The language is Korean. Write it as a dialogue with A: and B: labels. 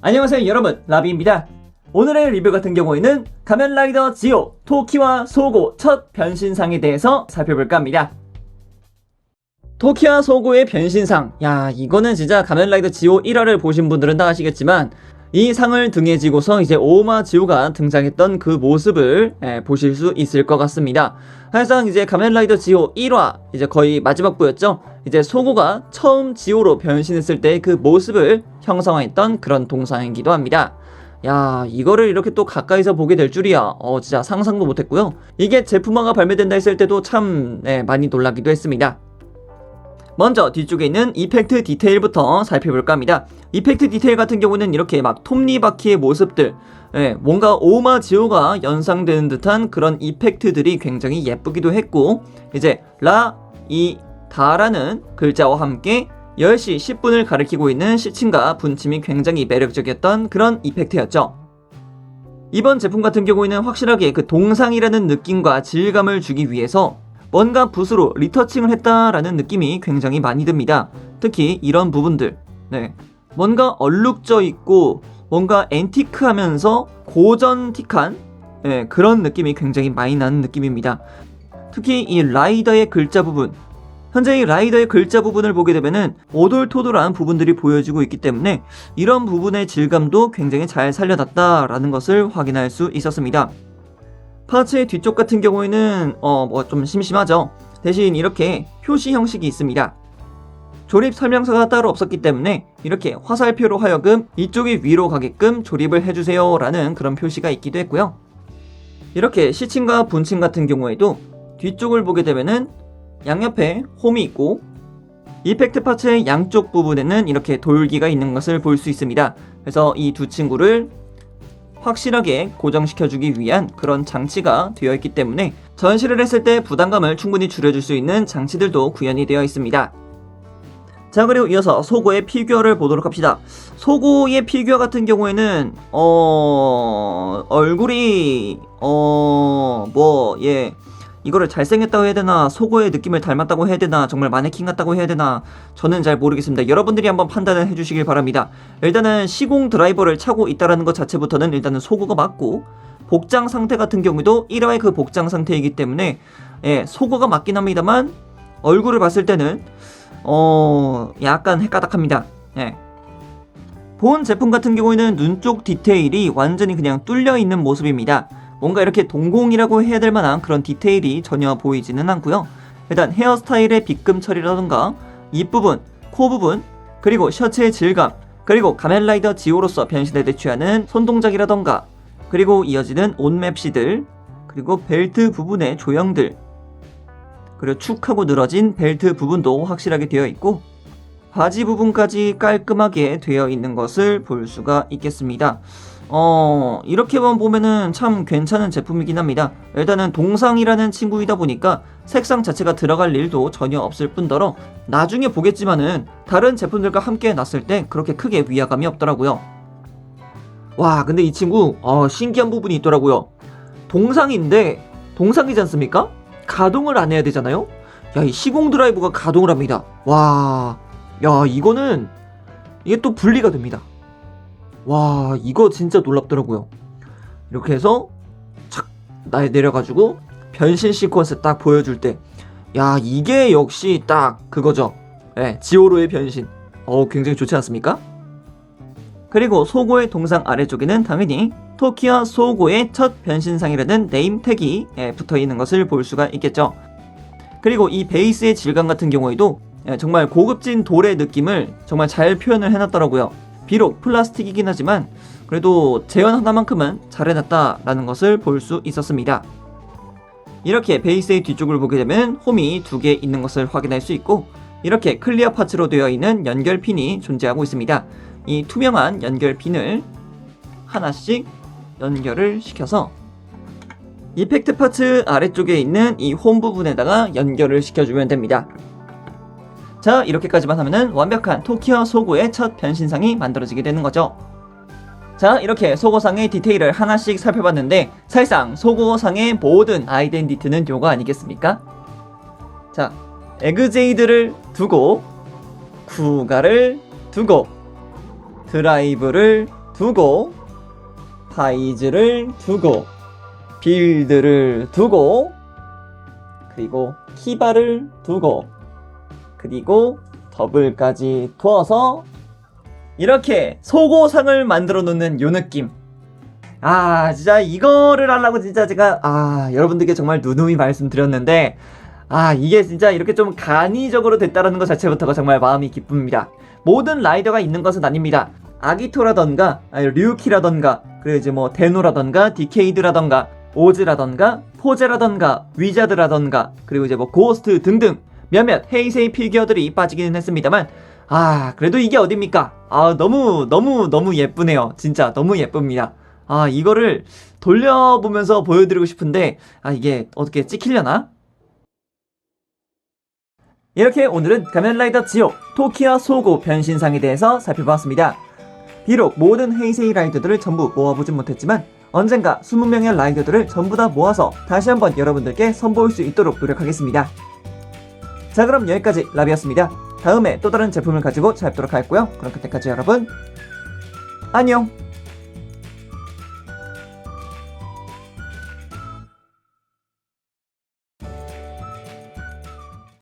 A: 안녕하세요 여러분. 라비입니다. 오늘의 리뷰 같은 경우에는 가면라이더 지오 토키와 소고 첫 변신상에 대해서 살펴볼까 합니다. 토키와 소고의 변신상. 야 이거는 진짜 가면라이더 지오 1화를 보신 분들은 다 아시겠지만 이 상을 등에 지고서 이제 오마 지오가 등장했던 그 모습을 예, 보실 수 있을 것 같습니다. 사실상 이제 가면라이더 지오 1화 이제 거의 마지막 부였죠. 이제 소고가 처음 지오로 변신했을 때 그 모습을 형성했던 그런 동상이기도 합니다. 야 이거를 이렇게 또 가까이서 보게 될 줄이야. 어 진짜 상상도 못했고요. 이게 제품화가 발매된다 했을 때도 참 예, 많이 놀라기도 했습니다. 먼저 뒤쪽에 있는 이펙트 디테일부터 살펴볼까 합니다. 이펙트 디테일 같은 경우는 이렇게 막 톱니바퀴의 모습들, 예, 뭔가 오마지오가 연상되는 듯한 그런 이펙트들이 굉장히 예쁘기도 했고, 이제 라, 이, 다라는 글자와 함께 10시 10분을 가리키고 있는 시침과 분침이 굉장히 매력적이었던 그런 이펙트였죠. 이번 제품 같은 경우에는 확실하게 그 동상이라는 느낌과 질감을 주기 위해서 뭔가 붓으로 리터칭을 했다라는 느낌이 굉장히 많이 듭니다. 특히 이런 부분들. 네. 뭔가 얼룩져 있고 뭔가 앤티크하면서 고전틱한 네, 그런 느낌이 굉장히 많이 나는 느낌입니다. 특히 이 라이더의 글자 부분. 현재 이 라이더의 글자 부분을 보게 되면은 오돌토돌한 부분들이 보여지고 있기 때문에 이런 부분의 질감도 굉장히 잘 살려놨다라는 것을 확인할 수 있었습니다. 파츠의 뒤쪽 같은 경우에는 어 뭐 좀 심심하죠. 대신 이렇게 표시 형식이 있습니다. 조립 설명서가 따로 없었기 때문에 이렇게 화살표로 하여금 이쪽이 위로 가게끔 조립을 해주세요 라는 그런 표시가 있기도 했고요. 이렇게 시침과 분침 같은 경우에도 뒤쪽을 보게 되면은 양옆에 홈이 있고 이펙트 파츠의 양쪽 부분에는 이렇게 돌기가 있는 것을 볼 수 있습니다. 그래서 이 두 친구를 확실하게 고정시켜주기 위한 그런 장치가 되어 있기 때문에 전시를 했을 때 부담감을 충분히 줄여줄 수 있는 장치들도 구현이 되어 있습니다. 자 그리고 이어서 소고의 피규어를 보도록 합시다. 소고의 피규어 같은 경우에는 어 얼굴이 어뭐예 이거를 잘생겼다고 해야 되나 소고의 느낌을 닮았다고 해야 되나 정말 마네킹 같다고 해야 되나 저는 잘 모르겠습니다. 여러분들이 한번 판단을 해주시길 바랍니다. 일단은 시공 드라이버를 차고 있다라는 것 자체부터는 일단은 소고가 맞고 복장 상태 같은 경우도 1화의 그 복장 상태이기 때문에 예 소고가 맞긴 합니다만 얼굴을 봤을 때는 어 약간 헷가닥합니다. 예. 본 제품 같은 경우에는 눈 쪽 디테일이 완전히 그냥 뚫려 있는 모습입니다. 뭔가 이렇게 동공이라고 해야 될 만한 그런 디테일이 전혀 보이지는 않고요. 일단 헤어스타일의 빗금 처리라던가 입 부분, 코 부분, 그리고 셔츠의 질감, 그리고 가면라이더 지오로서 변신에 대취하는 손동작이라던가 그리고 이어지는 옷맵시들, 그리고 벨트 부분의 조형들, 그리고 축 하고 늘어진 벨트 부분도 확실하게 되어 있고 바지 부분까지 깔끔하게 되어 있는 것을 볼 수가 있겠습니다. 어, 이렇게만 보면은 참 괜찮은 제품이긴 합니다. 일단은 동상이라는 친구이다 보니까 색상 자체가 들어갈 일도 전혀 없을 뿐더러 나중에 보겠지만은 다른 제품들과 함께 놨을 때 그렇게 크게 위화감이 없더라고요. 와, 근데 이 친구, 어, 신기한 부분이 있더라고요. 동상인데, 동상이지 않습니까? 가동을 안 해야 되잖아요? 야, 이 시공 드라이브가 가동을 합니다. 와, 야, 이거는, 이게 또 분리가 됩니다. 와 이거 진짜 놀랍더라고요. 이렇게 해서 착 나에 내려가지고 변신 시퀀스 딱 보여줄 때 야 이게 역시 딱 그거죠. 예 지오로의 변신. 어 굉장히 좋지 않습니까? 그리고 소고의 동상 아래쪽에는 당연히 토키와 소고의 첫 변신상이라는 네임 택이 예, 붙어 있는 것을 볼 수가 있겠죠. 그리고 이 베이스의 질감 같은 경우에도 예, 정말 고급진 돌의 느낌을 정말 잘 표현을 해놨더라고요 비록 플라스틱이긴 하지만 그래도 재현 하나만큼은 잘 해놨다라는 것을 볼 수 있었습니다. 이렇게 베이스의 뒤쪽을 보게 되면 홈이 두 개 있는 것을 확인할 수 있고 이렇게 클리어 파츠로 되어 있는 연결핀이 존재하고 있습니다. 이 투명한 연결핀을 하나씩 연결을 시켜서 이펙트 파츠 아래쪽에 있는 이 홈 부분에다가 연결을 시켜주면 됩니다. 자 이렇게까지만 하면은 완벽한 토키오 소고의 첫 변신상이 만들어지게 되는 거죠 자 이렇게 소고상의 디테일을 하나씩 살펴봤는데 사실상 소고상의 모든 아이덴티티는 요거 아니겠습니까? 자 에그제이드를 두고 쿠가를 두고 드라이브를 두고 파이즈를 두고 빌드를 두고 그리고 키바를 두고 그리고 더블까지 두어서 이렇게 소고상을 만들어 놓는 요 느낌. 아 진짜 이거를 하려고 진짜 제가 아 여러분들께 정말 누누이 말씀드렸는데 아 이게 진짜 이렇게 좀 간이적으로 됐다라는 것 자체부터가 정말 마음이 기쁩니다. 모든 라이더가 있는 것은 아닙니다. 아기토라던가 류키라던가 그리고 이제 뭐 데노라던가 디케이드라던가 오즈라던가 포제라던가 위자드라던가 그리고 이제 뭐 고스트 등등 몇몇 헤이세이 피규어들이 빠지기는 했습니다만 아 그래도 이게 어딥니까 아 너무 너무 너무 예쁘네요 진짜 너무 예쁩니다 아 이거를 돌려보면서 보여드리고 싶은데 아 이게 어떻게 찍히려나? 이렇게 오늘은 가면라이더 지오 토키와 소고 변신상에 대해서 살펴보았습니다. 비록 모든 헤이세이 라이더들을 전부 모아보진 못했지만 언젠가 20명의 라이더들을 전부 다 모아서 다시 한번 여러분들께 선보일 수 있도록 노력하겠습니다. 자 그럼 여기까지 라비였습니다. 다음에 또 다른 제품을 가지고 찾아뵙도록 하겠고요. 그럼 그때까지 여러분 안녕